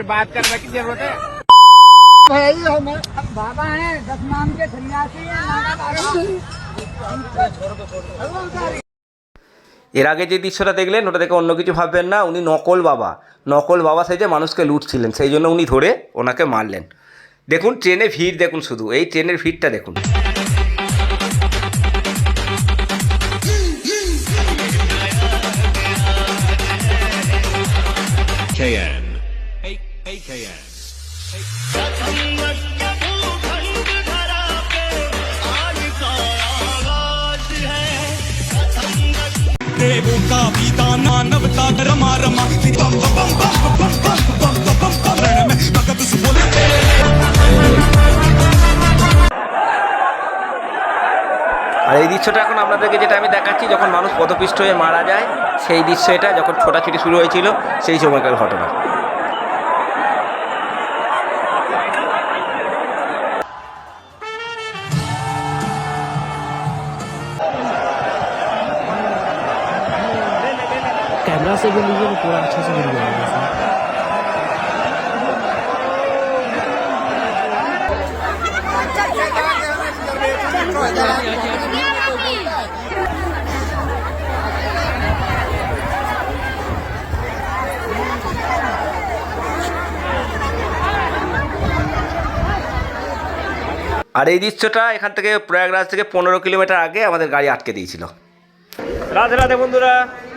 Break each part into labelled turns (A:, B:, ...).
A: बात करने की जरूरत है
B: भाई हम बाबा हैं दस नाम के सन्यासी हैं नाना बाबा
C: এর আগে যে দৃশ্যটা দেখলেন ওটা দেখে অন্য কিছু ভাববেন না উনি নকল বাবা নকল বাবা সেজে মানুষকে লুটছিলেন সেই জন্য উনি ধরে ওনাকে মারলেন দেখুন ট্রেনে ভিড় দেখুন শুধু এই ট্রেনের ভিড়টা দেখুন
D: KN.
E: देवों का पिता मानवता रमा रमा बम बम बम बम बम बम बम बम बम रण में भगत बोले
C: আর এই দৃশ্যটা এখন আপনাদেরকে যেটা আমি দেখাচ্ছি যখন মানুষ পদপিষ্ট হয়ে মারা যায় সেই দৃশ্য এটা যখন ছোটাছুটি শুরু হয়েছিল সেই সময়কার ঘটনা
F: से भी लीजिए तो पूरा अच्छे से वीडियो आएगा सर
C: আর এই দৃশ্যটা এখান থেকে প্রয়াগরাজ থেকে পনেরো কিলোমিটার আগে আমাদের গাড়ি আটকে দিয়েছিল রাধে রাধে বন্ধুরা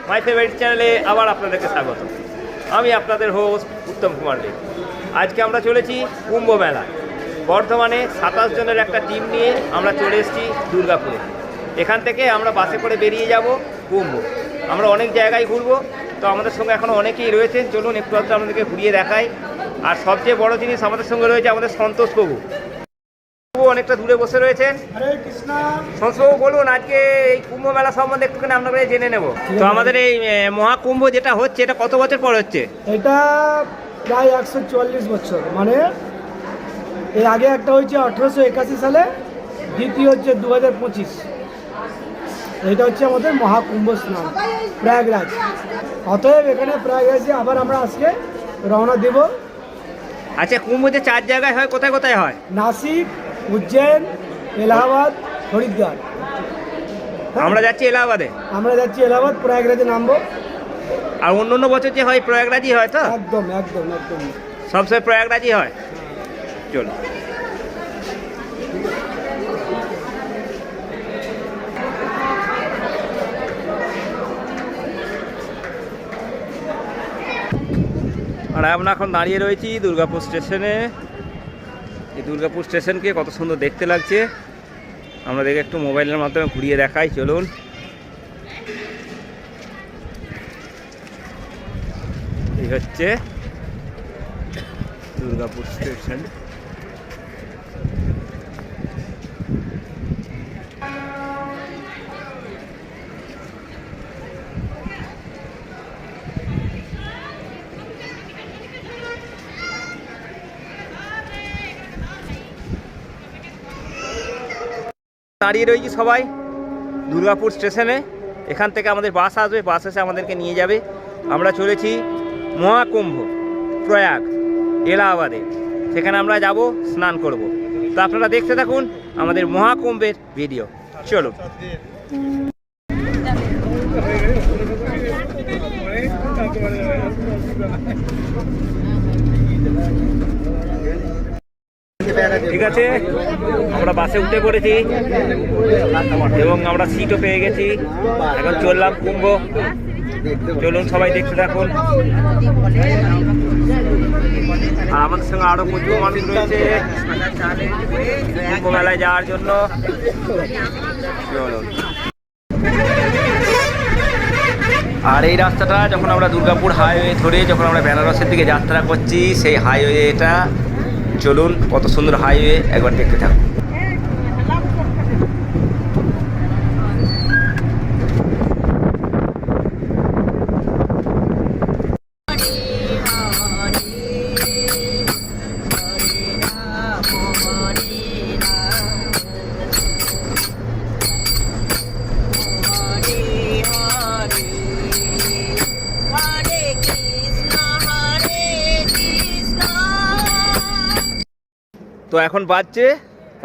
C: মাই ফেভারিট চ্যানেলে আবার আপনাদেরকে স্বাগত। আমি আপনাদের হোস্ট উত্তম কুমার দে আজকে আমরা চলেছি কুম্ভ মেলা। বর্ধমানে সাতাশ জনের একটা টিম নিয়ে আমরা চলে এসেছি দুর্গাপুরে। এখান থেকে আমরা বাসে করে বেরিয়ে যাব কুম্ভ। আমরা অনেক জায়গায় ঘুরবো, তো আমাদের সঙ্গে এখনও অনেকেই রয়েছেন। চলুন একটু আধটু আপনাদেরকে ঘুরিয়ে দেখাই। আর সবচেয়ে বড় জিনিস আমাদের সঙ্গে রয়েছে আমাদের সন্তোষ প্রভু অনেকটা দূরে বসে রয়েছেন। সন্তোষবাবু বলুন আজকে এই কুম্ভ মেলা সম্বন্ধে একটুখানি আপনার কাছে জেনে নেব। তো আমাদের এই মহাকুম্ভ যেটা হচ্ছে এটা কত বছর পর হচ্ছে?
G: এটা প্রায় একশো চুয়াল্লিশ বছর। মানে এর আগে একটা হয়েছে আঠেরোশো একাশি সালে দ্বিতীয় হচ্ছে দু হাজার পঁচিশ। এটা হচ্ছে আমাদের মহাকুম্ভ স্নান প্রয়াগরাজ। অতএব এখানে প্রয়াগরাজে আবার আমরা আজকে রওনা দেব।
C: আচ্ছা কুম্ভ যে চার জায়গায় হয় কোথায় কোথায় হয়?
G: নাসিক উজ্জৈন এলাহাবাদ হরিদ্বার।
C: আমরা যাচ্ছি এলাহাবাদে?
G: আমরা যাচ্ছি এলাহাবাদ প্রয়াগরাজে নামবো।
C: আর অন্য অন্য বছর যে হয় প্রয়াগরাজই হয় তো?
G: একদম একদম একদম।
C: সবসময় প্রয়াগরাজই হয়? চলো। আর আমরা এখন দাঁড়িয়ে রয়েছি দুর্গাপুর স্টেশনে। এই দুর্গাপুর স্টেশনকে কত সুন্দর দেখতে লাগছে। আমরা দেখে একটু মোবাইলের মাধ্যমে ঘুরিয়ে দেখাই, চলুন। এই হচ্ছে দুর্গাপুর স্টেশন। দাঁড়িয়ে রয়েছি সবাই দুর্গাপুর স্টেশনে। এখান থেকে আমাদের বাস আসবে, বাস এসে আমাদেরকে নিয়ে যাবে। আমরা চলেছি মহাকুম্ভ, প্রয়াগ, এলাহাবাদে। সেখানে আমরা যাব, স্নান করব। তো আপনারা দেখতে থাকুন আমাদের মহাকুম্ভের ভিডিও। চলুন। ঠিক আছে? আমরা বাসে উঠে পড়েছি এবং আমরা সিটও পেয়ে গেছি। এখন চললাম কুম্ভ। চলুন সবাই দেখতে থাকুন। আমাদের সঙ্গে আরও প্রচুর মানুষ রয়েছে কুম্ভ মেলায় যাওয়ার জন্য। চলুন আর এই রাস্তাটা যখন আমরা দুর্গাপুর হাইওয়ে ধরে যখন আমরা বেনারসের দিকে যাত্রা করছি, সেই হাইওয়ে এটা চলুন কত সুন্দর হাইওয়ে একবার দেখতে থাকুন।
D: তো এখন বাজছে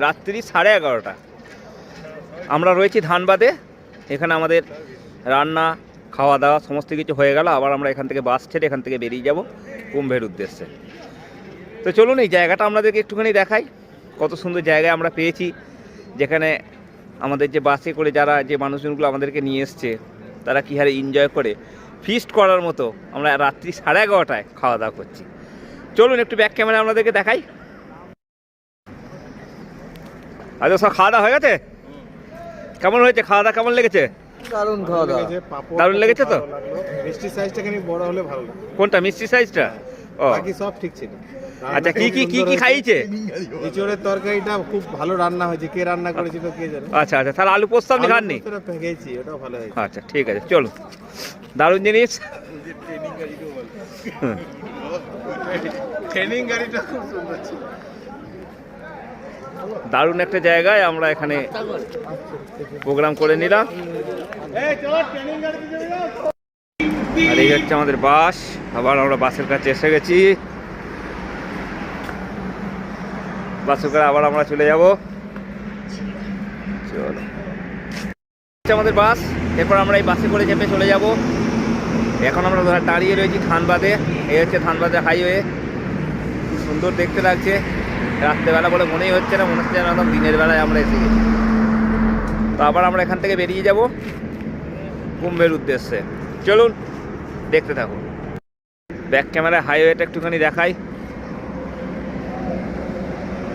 D: রাত্রি সাড়ে এগারোটা। আমরা রয়েছি ধানবাদে, এখানে আমাদের রান্না খাওয়া দাওয়া সমস্ত কিছু হয়ে গেল। আবার আমরা এখান থেকে বাস ছেড়ে এখান থেকে বেরিয়ে যাব কুম্ভের উদ্দেশ্যে। তো চলুন, এই জায়গাটা আপনাদেরকে একটুখানি দেখাই। কত সুন্দর জায়গায় আমরা পেয়েছি, যেখানে আমাদের যে বাসে করে যারা যে মানুষজনগুলো আমাদেরকে নিয়ে এসছে, তারা কী হারে এনজয় করে। ফিস্ট করার মতো আমরা রাত্রি সাড়ে এগারোটায় খাওয়া দাওয়া করছি। চলুন, একটু ব্যাক ক্যামেরা আপনাদেরকে দেখাই। আচ্ছা সব খাওয়া দাওয়া হয়ে গেছে? কেমন হয়েছে? খাওয়া দাওয়া কেমন লেগেছে?
C: দারুণ খাওয়া দাওয়া।
D: দারুণ লেগেছে তো?
B: মিষ্টি সাইজটা খানি বড় হলে ভালো
D: কোনটা মিষ্টি সাইজটা ও।
B: বাকি সব ঠিক ছিল।
D: আচ্ছা কি কি কি কি খাইছে?
B: ইঁচড়ের তরকারিটা খুব ভালো রান্না হয়েছে। কে রান্না করেছিল কে জানে।
D: আচ্ছা আচ্ছা তাহলে আলু পোস্ত আপনি খাননি?
B: ভেঙেছি ওটাও ভালো হয়েছে।
D: আচ্ছা ঠিক আছে চলুন দারুণ জিনিস।
B: ট্রেনিং গাড়িটা খুব সুন্দর ছিল।
D: দারুণ একটা জায়গায় আমরা এখানে প্রোগ্রাম করে নিলাম। আর এই হচ্ছে আমাদের বাস। আবার আমরা বাসের কাছে এসে গেছি। বাসে করে আবার আমরা চলে যাব। চলো। আমাদের বাস। এরপর আমরা এই বাসে করে চেপে চলে যাব। এখন আমরা দাঁড়িয়ে রয়েছি ধানবাদে এই হচ্ছে ধানবাদের হাইওয়ে। খুব সুন্দর দেখতে লাগছে। রাত্রেবেলা বলে মনেই হচ্ছে না, মনে হচ্ছে যেন একদম দিনের বেলায় আমরা এসে গেছি। তো আবার আমরা এখান থেকে বেরিয়ে যাব কুম্ভের উদ্দেশ্যে। চলুন, দেখতে থাকুন। ব্যাক ক্যামেরায় হাইওয়েটা একটুখানি দেখাই।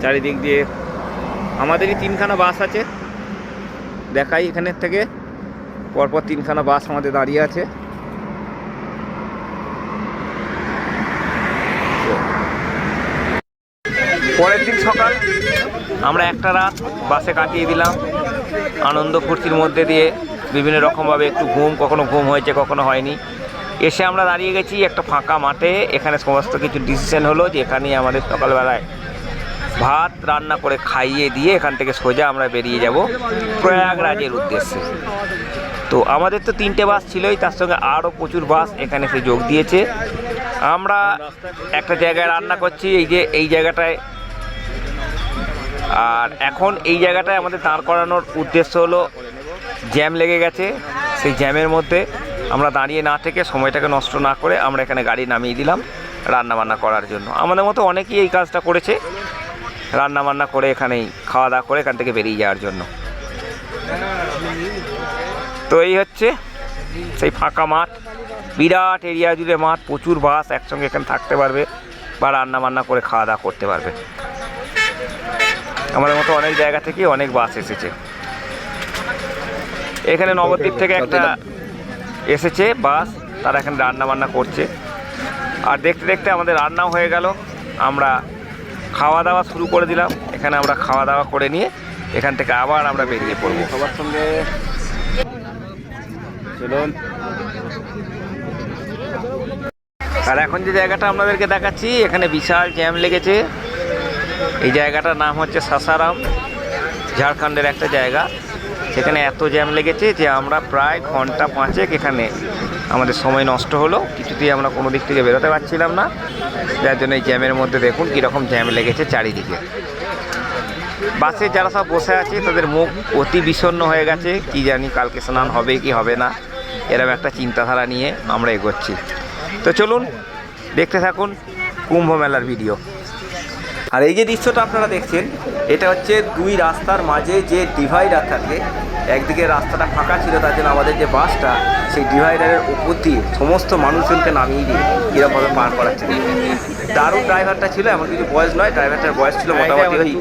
D: চারিদিক দিয়ে আমাদেরই তিনখানা বাস আছে। দেখাই এখানের থেকে। পরপর তিনখানা বাস আমাদের দাঁড়িয়ে আছে। পরের দিন সকাল আমরা একটা রাত বাসে কাটিয়ে দিলাম। আনন্দ ফুর্তির মধ্যে দিয়ে বিভিন্ন রকমভাবে একটু ঘুম, কখনো ঘুম হয়েছে, কখনো হয়নি। এসে আমরা দাঁড়িয়ে গেছি একটা ফাঁকা মাঠে। এখানে সমস্ত কিছু ডিসিশন হলো যে এখানেই আমাদের সকালবেলায় ভাত রান্না করে খাইয়ে দিয়ে এখান থেকে সোজা আমরা বেরিয়ে যাব প্রয়াগরাজের উদ্দেশ্যে। তো আমাদের তো তিনটে বাস ছিলই, তার সঙ্গে আরও প্রচুর বাস এখানে এসে যোগ দিয়েছে। আমরা একটা জায়গায় রান্না করছি, এই যে এই জায়গাটায় আর এখন এই জায়গাটায় আমাদের দাঁড় করানোর উদ্দেশ্য হলো জ্যাম লেগে গেছে। সেই জ্যামের মধ্যে আমরা দাঁড়িয়ে না থেকে সময়টাকে নষ্ট না করে আমরা এখানে গাড়ি নামিয়ে দিলাম রান্না বান্না করার জন্য। আমাদের মতো অনেকেই এই কাজটা করেছে রান্না বান্না করে এখানেই খাওয়া দাওয়া করে এখান থেকে বেরিয়ে যাওয়ার জন্য। তো এই হচ্ছে সেই ফাঁকা মাঠ। বিরাট এরিয়া জুড়ে মাঠ, প্রচুর বাস একসঙ্গে এখানে থাকতে পারবে বা রান্না বান্না করে খাওয়া দাওয়া করতে পারবে। আমাদের মতো অনেক জায়গা থেকে অনেক বাস এসেছে। এখানে নবদ্বীপ থেকে একটা এসেছে বাস তারা এখানে রান্না বান্না করছে। আর দেখতে দেখতে আমাদের রান্নাও হয়ে গেল। আমরা খাওয়া দাওয়া শুরু করে দিলাম। এখানে আমরা খাওয়া দাওয়া করে নিয়ে এখান থেকে আবার আমরা বেরিয়ে পড়ব। সবার সঙ্গে চলুন। আর এখন যে জায়গাটা আপনাদেরকে দেখাচ্ছি এখানে বিশাল জ্যাম লেগেছে। এই জায়গাটার নাম হচ্ছে সাসারাম। ঝাড়খণ্ডের একটা জায়গা। সেখানে এত জ্যাম লেগেছে যে আমরা প্রায় ঘণ্টা পাঁচেক এখানে আমাদের সময় নষ্ট হলো। কিছুতেই আমরা কোনো দিক থেকে বেরোতে পারছিলাম না। যার জন্য এই জ্যামের মধ্যে দেখুন কীরকম জ্যাম লেগেছে চারিদিকে। বাসে যারা সব বসে আছে, তাদের মুখ অতি বিষণ্ণ হয়ে গেছে। কি জানি কালকে স্নান হবে কি হবে না। এরকম একটা চিন্তাধারা নিয়ে আমরা এগোচ্ছি। তো চলুন, দেখতে থাকুন কুম্ভ মেলার ভিডিও। আর এই যে দৃশ্যটা আপনারা দেখছেন এটা হচ্ছে দুই রাস্তার মাঝে যে ডিভাইডার থাকে একদিকে রাস্তাটা ফাঁকা ছিল তার জন্য আমাদের যে বাসটা সেই ডিভাইডারের উপর দিয়ে সমস্ত মানুষজনকে নামিয়ে দিয়ে এরকমভাবে পার করাচ্ছে। দারুণ ড্রাইভারটা ছিল এমন কিছু বয়স নয় ড্রাইভারটার বয়স ছিল মোটামুটি ওই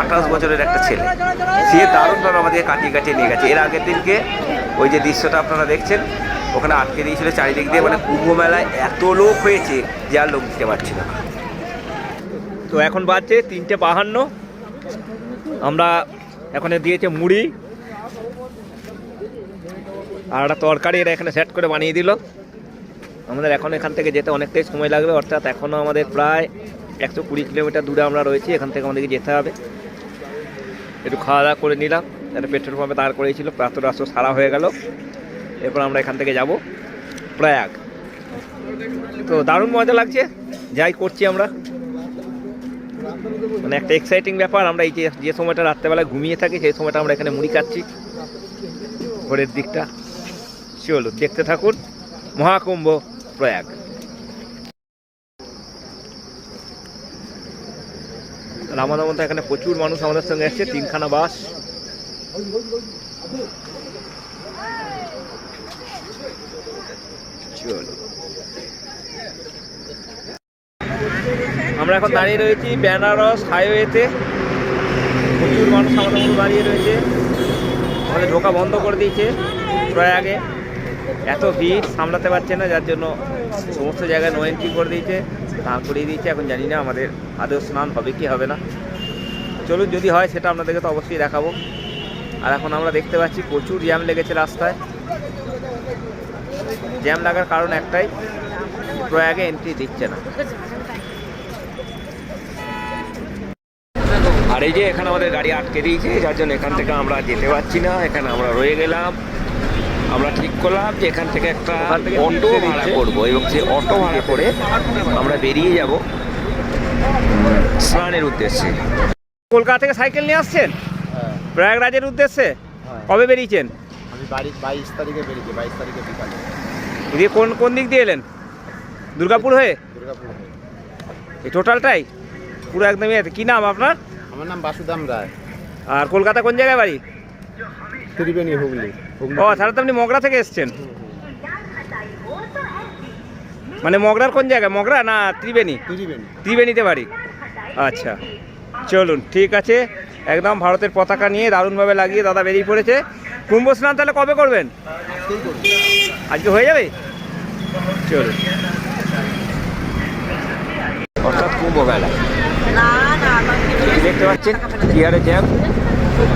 D: আঠাশ বছরের একটা ছেলে। সে দারুণভাবে আমাদেরকে কাটিয়ে কাটিয়ে নিয়ে গেছে। এর আগের দিনকে ওই যে দৃশ্যটা আপনারা দেখছেন ওখানে আটকে দিয়েছিল চারিদিক দিয়ে মানে কুম্ভ মেলায় এত লোক হয়েছে যে আর লোক দিতে পারছিল না। তো এখন বাজছে তিনটে বাহান্ন। আমরা এখানে দিয়েছে মুড়ি আর একটা তরকারি এরা এখানে সেট করে বানিয়ে দিল। আমাদের এখন এখান থেকে যেতে অনেকটাই সময় লাগবে, অর্থাৎ এখনও আমাদের প্রায় একশো কুড়ি কিলোমিটার দূরে আমরা রয়েছি, এখান থেকে আমাদেরকে যেতে হবে। একটু খাওয়া দাওয়া করে নিলাম, একটা পেট্রোল পাম্পে দাঁড় করেছিল প্রাতর রাস্তা সারা হয়ে গেল। এরপর আমরা এখান থেকে যাব প্রয়াগ। তো দারুণ মজা লাগছে, যাই করছি আমরা।
C: মানে একটা এক্সাইটিং ব্যাপার, আমরা এই যে যে সময়টা রাত্রেবেলা ঘুমিয়ে থাকি, সেই সময়টা আমরা এখানে মুড়ি খাচ্ছি। ভোরের দিকটা। চলো দেখতে থাকুন, মহাকুম্ভ প্রয়াগ। আমাদের মধ্যে এখানে প্রচুর মানুষ আমাদের সঙ্গে এসছে, তিনখানা বাস। চলো আমরা এখন দাঁড়িয়ে রয়েছি বেনারস হাইওয়েতে। প্রচুর মানুষ আমাদের মধ্যে দাঁড়িয়ে রয়েছে। আমাদের ঢোকা বন্ধ করে দিয়েছে প্রায় আগে। এত ভিড়, সামলাতে পারছে না, যার জন্য সমস্ত জায়গায় নো এন্ট্রি করে দিয়েছে। দাঁড় করিয়ে দিয়েছে, এখন জানি না আমাদের আদৌ স্নান হবে কি হবে না। চলুন, যদি হয় সেটা আপনাদেরকে তো অবশ্যই দেখাবো। আর এখন আমরা দেখতে পাচ্ছি প্রচুর জ্যাম লেগেছে রাস্তায়। জ্যাম লাগার কারণ একটাই, প্রয়াগে এন্ট্রি দিচ্ছে না। আর এই যে এখানে আমাদের গাড়ি আটকে দিয়েছে যার জন্য এখান থেকে আমরা যেতে পারছি না এখানে আমরা রয়ে গেলাম। আমরা ঠিক করলাম যে এখান থেকে একটা অটো ভাড়া করব এবং সেই অটো ভাড়া করে আমরা বেরিয়ে যাব স্নানের উদ্দেশ্যে। কলকাতা থেকে সাইকেল নিয়ে আসছেন? প্রয়াগরাজের উদ্দেশ্যে? কবে বেরিয়েছেন?
A: আমি বাড়ি বাইশ তারিখে বেরিয়েছি বাইশ তারিখে বিকালে।
C: দিয়ে কোন কোন দিক দিয়ে এলেন? দুর্গাপুর হয়ে?
A: দুর্গাপুর
C: এই টোটালটাই পুরো একদমই আছে। কী নাম আপনার?
A: আমার নাম বাসুদাম রায়।
C: আর কলকাতা কোন জায়গায় বাড়ি?
A: ত্রিবেণী হুগলি
C: ও তাহলে তো আপনি মগরা থেকে এসছেন। মানে মগরার কোন জায়গায়? মগরা না ত্রিবেণী?
A: ত্রিবেণী।
C: ত্রিবেণীতে বাড়ি? আচ্ছা। চলুন ঠিক আছে। একদম ভারতের পতাকা নিয়ে দারুণভাবে লাগিয়ে দাদা বেরিয়ে পড়েছে। কুম্ভ স্নান তাহলে কবে করবেন? আজকে হয়ে যাবে? চলুন। অর্থাৎ কুম্ভ মেলা যে দেখতে পাচ্ছেন চেয়ারে জ্যাম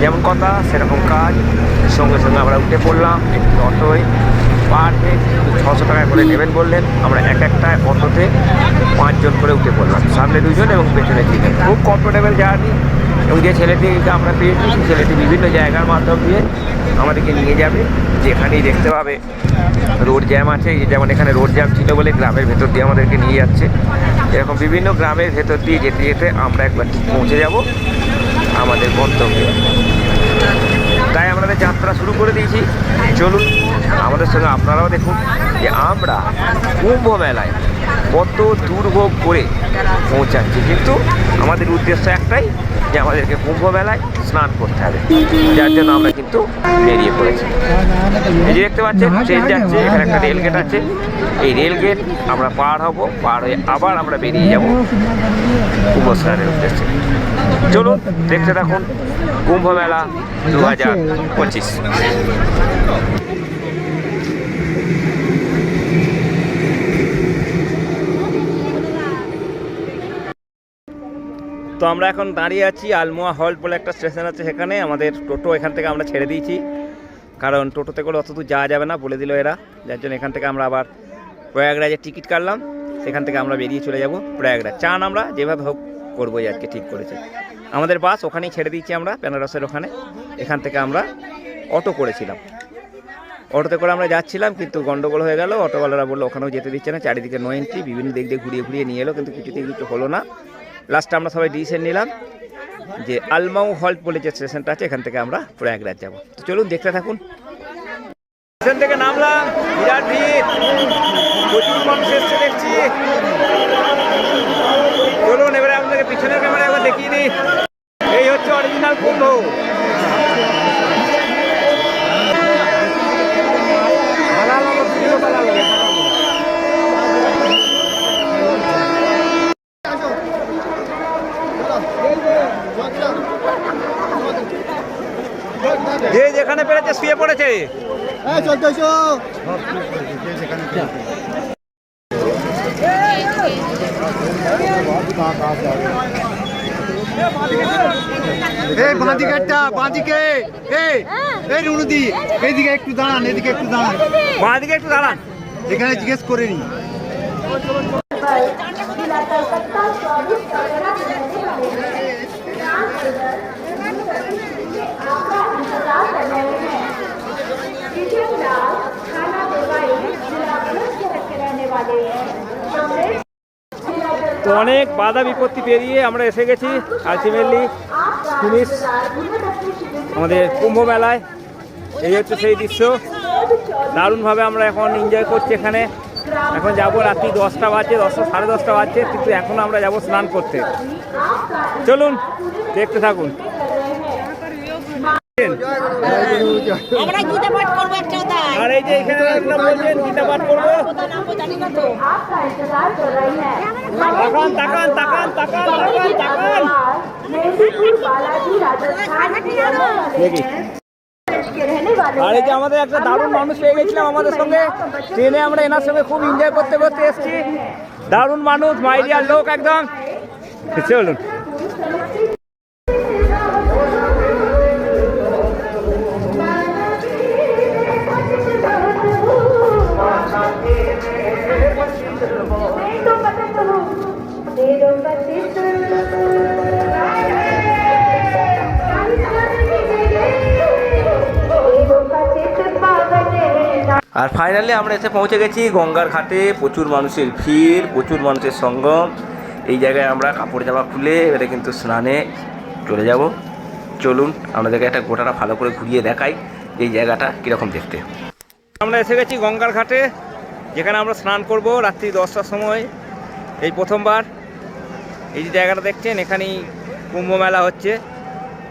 C: যেমন কথা, সেরকম কাজ। সঙ্গে সঙ্গে আমরা উঠে পড়লাম, একটি অটোয়। পার হেড ছশো টাকা করে নেবেন বললেন। আমরা এক একটা অটোতে পাঁচজন করে উঠে পড়লাম। সামনে দুজন এবং পেছনে তিনজন। খুব কমফোর্টেবল জার্নি এবং যে ছেলেটিকে আমরা পেয়েছি, সেই ছেলেটি বিভিন্ন জায়গার মাধ্যম দিয়ে আমাদেরকে নিয়ে যাবে, যেখানেই দেখতে পাবে রোড জ্যাম আছে যেমন এখানে রোড জ্যাম ছিল বলে গ্রামের ভেতর দিয়ে আমাদেরকে নিয়ে যাচ্ছে। এরকম বিভিন্ন গ্রামের ভেতর দিয়ে যেতে যেতে আমরা একবার পৌঁছে যাব আমাদের গন্তব্যে। তাই আমাদের যাত্রা শুরু করে দিয়েছি। চলুন। আমাদের সঙ্গে আপনারাও দেখুন যে আমরা কুম্ভ মেলায় কত দুর্ভোগ করে পৌঁছাচ্ছি। কিন্তু আমাদের উদ্দেশ্য একটাই যে আমাদেরকে কুম্ভ মেলায় স্নান করতে হবে। যার জন্য আমরা কিন্তু বেরিয়ে পড়েছি। এই যে দেখতে পাচ্ছেন ট্রেন যাচ্ছে, এখানে একটা রেল গেট আছে। এই রেল গেট আমরা পার হব, পার হয়ে আবার আমরা বেরিয়ে যাব কুম্ভ স্নানের উদ্দেশ্যে। চলুন, দেখতে থাকুন কুম্ভ মেলা দু হাজার পঁচিশ। তো আমরা এখন দাঁড়িয়ে আছি আলমোয়া হল্ট বলে একটা স্টেশন আছে সেখানে। আমাদের টোটো এখান থেকে আমরা ছেড়ে দিয়েছি। কারণ টোটোতে করে অত দূর যাওয়া যাবে না বলে দিল এরা। যার জন্য এখান থেকে আমরা আবার প্রয়াগরাজের টিকিট কাটলাম। সেখান থেকে আমরা বেরিয়ে চলে যাব প্রয়াগরাজ। চান আমরা যেভাবে হোক করব আজকে, ঠিক করেছে। আমাদের বাস ওখানেই ছেড়ে দিয়েছি আমরা, বেনারসের ওখানে। এখান থেকে আমরা অটো করেছিলাম। অটোতে করে আমরা যাচ্ছিলাম, কিন্তু গন্ডগোল হয়ে গেল। অটোওয়ালারা বলল, ওখানেও যেতে দিচ্ছে না, চারিদিকে নো এন্ট্রি বিভিন্ন দিক দিয়ে ঘুরিয়ে ঘুরিয়ে নিয়ে এলো, কিন্তু কিছুতে কিছু হলো না। লাস্টে আমরা সবাই ডিসিশন নিলাম যে আলমাউ হল্ট বলে যে স্টেশনটা আছে, এখান থেকে আমরা প্রয়াগরাজ যাব। তো চলুন, দেখতে থাকুন। স্টেশন থেকে নামলাম, বিরাট ভিড়। প্রচুর দেখছি। চলুন, এবারে আপনাকে পিছনের ক্যামেরা একবার দেখিয়ে দিই। এই হচ্ছে অরিজিনাল কুম্ভ। যেখানে পেরেছে শুয়ে পড়েছে।
A: বাঁদিকেরটা বাঁদিকে একটু দাঁড়ান এদিকে একটু দাঁড়ান।
C: বাঁ দিকে একটু দাঁড়ান।
A: এখানে জিজ্ঞেস করে নি
C: তো অনেক বাধা বিপত্তি পেরিয়ে আমরা এসে গেছি আলটিমেটলি ফিনিশ আমাদের কুম্ভ মেলায়। এই হচ্ছে সেই দৃশ্য। দারুণভাবে আমরা এখন এনজয় করছি এখানে। এখন যাব রাত্রি দশটা বাজছে, দশটা, সাড়ে দশটা বাজছে, কিন্তু এখন আমরা যাব স্নান করতে। চলুন, দেখতে থাকুন। আর এই যে আমাদের একটা দারুণ মানুষ পেয়ে গেছিলাম আমাদের সঙ্গে। ট্রেনে আমরা এনার সঙ্গে খুব এনজয় করতে করতে এসেছি। দারুণ মানুষ মাইডিয়ার লোক একদম। চলুন আর ফাইনালি আমরা এসে পৌঁছে গেছি গঙ্গার ঘাটে। প্রচুর মানুষের ভিড়, প্রচুর মানুষের সঙ্গম। এই জায়গায় আমরা কাপড় জামা খুলে এবারে কিন্তু স্নানে চলে যাব। চলুন আপনাদেরকে একটা গোটাটা ভালো করে ঘুরিয়ে দেখাই এই জায়গাটা কীরকম দেখতে। আমরা এসে গেছি গঙ্গার ঘাটে, যেখানে আমরা স্নান করব রাত্রি দশটার সময়। এই প্রথমবার। এই যে জায়গাটা দেখছেন, এখানেই কুম্ভ মেলা হচ্ছে।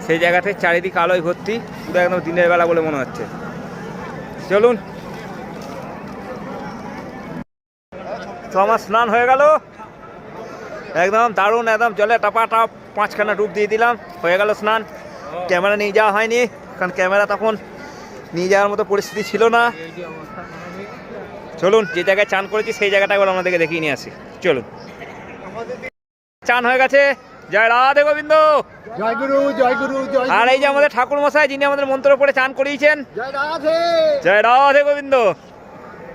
C: সেই জায়গাটায় চারিদিক আলোয় ভর্তি, পুরো একদম দিনের বেলা বলে মনে হচ্ছে। চলুন আমার স্নান হয়ে গেল। একদম দারুণ একদম জলে টাপা টাপ পাঁচখানা ডুব দিয়ে দিলাম হয়ে গেল স্নান। ক্যামেরা নিয়ে যাওয়া হয়নি কারণ ক্যামেরা তখন নিয়ে যাওয়ার মতো পরিস্থিতি ছিল না। চলুন যে জায়গায় চান করেছি সেই জায়গাটা একবার আমাদেরকে দেখিয়ে নিয়ে আসি। চলুন। চান হয়ে গেছে। জয় রাধে গোবিন্দ।
A: জয় গুরু জয় গুরু
C: আর এই যে আমাদের ঠাকুর মশাই যিনি আমাদের মন্ত্র পড়ে চান করিয়েছেন।
A: জয় রাধে।
C: জয় রাধে গোবিন্দ।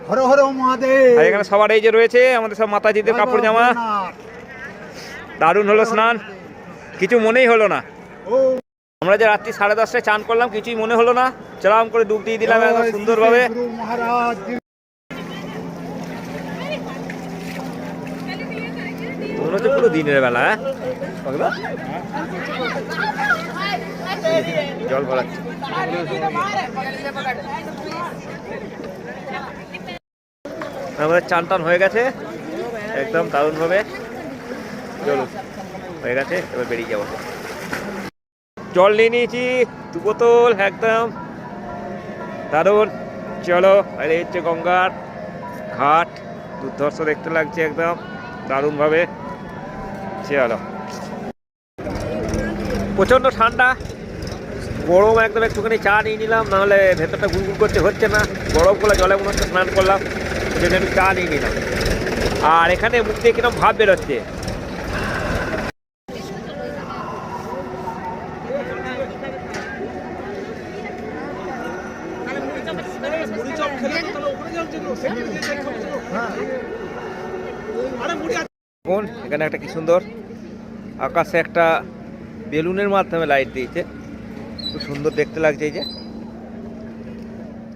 A: হর হর মহাদেব।
C: আর এখানে সবার এই যে রয়েছে আমাদের সব মাতাজিদের কাপড় জামা। দারুণ হলো স্নান। কিছু মনেই হলো না। আমরা যে রাত্রি সাড়ে দশটায় চান করলাম কিছুই মনে হলো না। চলাম করে ডুব দিয়ে দিলাম একদম সুন্দরভাবে। মনে হচ্ছে পুরো দিনের বেলা হ্যাঁ? জল ভরাচ্ছে। আমাদের চান টান হয়ে গেছে। একদম দারুণভাবে। চলুন হয়ে গেছে, এবার বেরিয়ে যাব। জল নিয়ে নিয়েছি দু বোতল একদম। দারুণ। চলো আর এই হচ্ছে গঙ্গার ঘাট। দুর্ধর্ষ দেখতে লাগছে একদম, দারুণভাবে। চলো। প্রচণ্ড ঠান্ডা। গরম একদম একটুখানি চা নিয়ে নিলাম, নাহলে ভেতরটা গুলগুল করতে হচ্ছে না। গরম করে জলে মনে হচ্ছে স্নান করলাম। জন্য আমি চা নিয়ে নিলাম। আর এখানে মুখ দিয়ে কিরম ভাব বেরোচ্ছে? এখানে একটা কি সুন্দর আকাশে একটা বেলুনের মাধ্যমে লাইট দিয়েছে। খুব সুন্দর দেখতে লাগছে এই যে।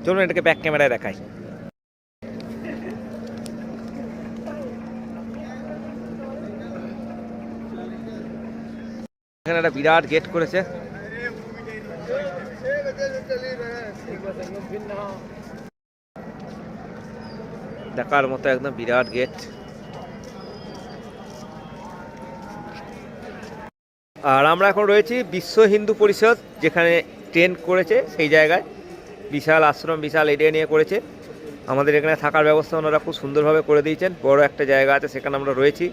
C: চলুন এটাকে ব্যাক ক্যামেরায় দেখাই। এখানে একটা বিরাট গেট করেছে। দেখার মতো একদম বিরাট গেট আর আমরা এখন রয়েছি বিশ্ব হিন্দু পরিষদ, যেখানে ট্রেন করেছে সেই জায়গায়। বিশাল আশ্রম, বিশাল এরিয়া নিয়ে করেছে। আমাদের এখানে থাকার ব্যবস্থা ওনারা খুব সুন্দরভাবে করে দিয়েছেন। বড় একটা জায়গা আছে, সেখানে আমরা রয়েছি।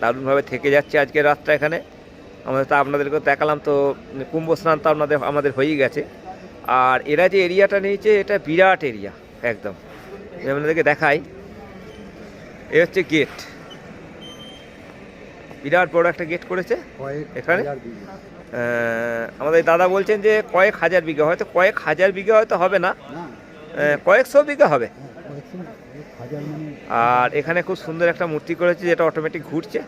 C: দারুণভাবে থেকে যাচ্ছে আজকে রাতটা এখানে। আমাদের তো আপনাদেরকে দেখালাম তো কুম্ভ স্নান তো আপনাদের আমাদের হয়েই গেছে। আর এরা যে এরিয়াটা নিয়েছে এটা বিরাট এরিয়া একদম। আপনাদেরকে দেখাই। এ হচ্ছে গেট বিরাট বড় একটা গেট করেছে। এখানে? আমাদের দাদা বলছেন যে কয়েক হাজার বিঘা হয়তো কয়েক হাজার বিঘা হয়তো হবে না। কয়েকশো বিঘা হবে। আর এখানে খুব সুন্দর একটা মূর্তি করেছে যেটা অটোমেটিক ঘুরছে।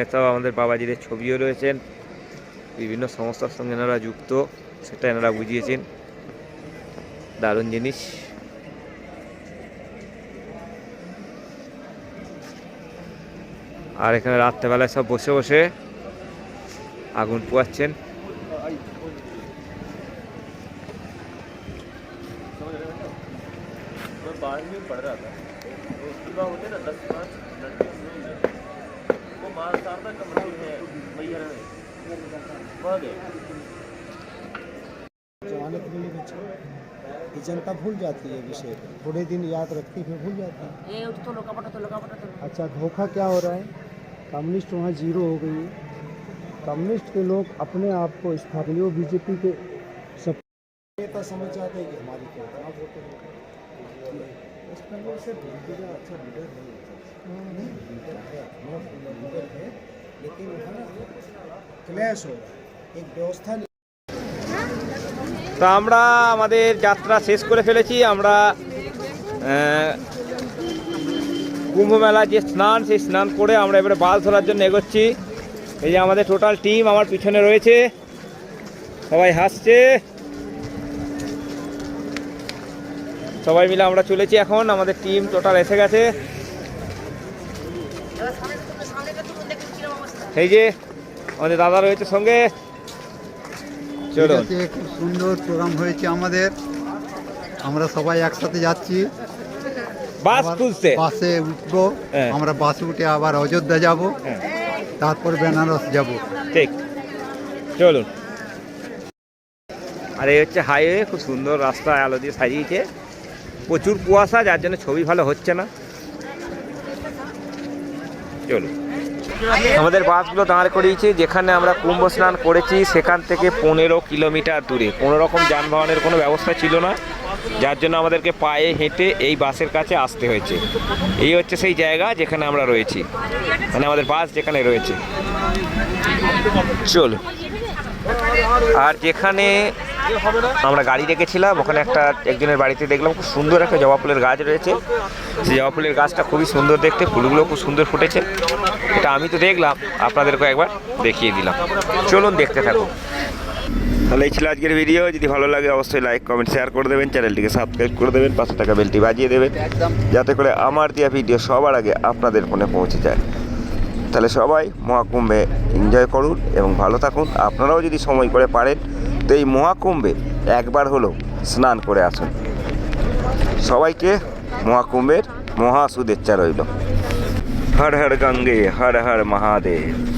D: এখানে তো আমাদের বাবাজিদের ছবিও রয়েছেন। বিভিন্ন সংস্থার সঙ্গে এনারা যুক্ত, সেটা এনারা বুঝিয়েছেন। দারুণ জিনিস। আর এখানে রাত্রেবেলায় সব বসে বসে আগুন পোয়াচ্ছেন
H: भूल जाती है विषय। थोड़े दिन याद रखती फिर भूल जाती है। अच्छा धोखा क्या हो रहा है? कम्युनिस्ट वहाँ ज़ीरो हो गई है। कम्युनिस्ट के लोग अपने आप को स्थापित बीजेपी के सब नेता तो समझ जाते हैं कि हमारी वेस्ट बंगाल से बीजेपी का अच्छा लीडर है लेकिन वहाँ क्लैश हो रहा है। एक व्यवस्था
D: তো আমরা আমাদের যাত্রা শেষ করে ফেলেছি। আমরা কুম্ভ মেলা যে স্নান, সেই স্নান করে আমরা এবারে বাস ধরার জন্য এগোচ্ছি। এই যে আমাদের টোটাল টিম আমার পিছনে রয়েছে। সবাই হাসছে। সবাই মিলে আমরা চলেছি এখন। আমাদের টিম টোটাল এসে গেছে। এই যে আমাদের দাদা রয়েছে সঙ্গে।
A: খুব সুন্দর প্রোগ্রাম হয়েছে আমাদের। আমরা সবাই একসাথে যাচ্ছি।
D: বাস তুলছে
A: বাসে উঠবো।
D: হ্যাঁ।
A: আমরা বাসে উঠে আবার অযোধ্যা যাব।
D: হ্যাঁ।
A: তারপর বেনারস যাব।
D: ঠিক। চলুন। আর এই হচ্ছে হাইওয়ে খুব সুন্দর রাস্তা আলো দিয়ে সাজিয়েছে। প্রচুর কুয়াশা যার জন্য ছবি ভালো হচ্ছে না। চলুন। আমাদের বাসগুলো দাঁড় করিয়েছে, যেখানে আমরা কুম্ভ স্নান করেছি, সেখান থেকে পনেরো কিলোমিটার দূরে। কোনো রকম যানবাহনের কোনো ব্যবস্থা ছিল না, যার জন্য আমাদেরকে পায়ে হেঁটে এই বাসের কাছে আসতে হয়েছে। এই হচ্ছে সেই জায়গা যেখানে আমরা রয়েছি মানে আমাদের বাস যেখানে রয়েছে। চল। আর যেখানে আমরা গাড়ি রেখেছিলাম, ওখানে একটা একজনের বাড়িতে দেখলাম, খুব সুন্দর একটা জবা ফুলের গাছ রয়েছে। সেই জবা ফুলের গাছটা খুবই সুন্দর দেখতে, ফুলগুলো খুব সুন্দর ফুটেছে। এটা আমি তো দেখলাম আপনাদেরকে একবার দেখিয়ে দিলাম। চলুন দেখতে থাকুন। তাহলে এই ছিল আজকের ভিডিও, যদি ভালো লাগে অবশ্যই লাইক, কমেন্ট, শেয়ার করে দেবেন, চ্যানেলটিকে সাবস্ক্রাইব করে দেবেন, পাশে থাকা বেলটি বাজিয়ে দেবেন, যাতে করে আমার দেওয়া ভিডিও সবার আগে আপনাদের ফোনে পৌঁছে যায়। তাহলে সবাই মহাকুম্ভে এনজয় করুন এবং ভালো থাকুন। আপনারাও যদি সময় করে পারেন তো এই মহাকুম্ভে একবার হলো স্নান করে আসুন। সবাইকে মহাকুম্ভের মহা শুভেচ্ছা রইল। হর হর গঙ্গে, হর হর মহাদেব।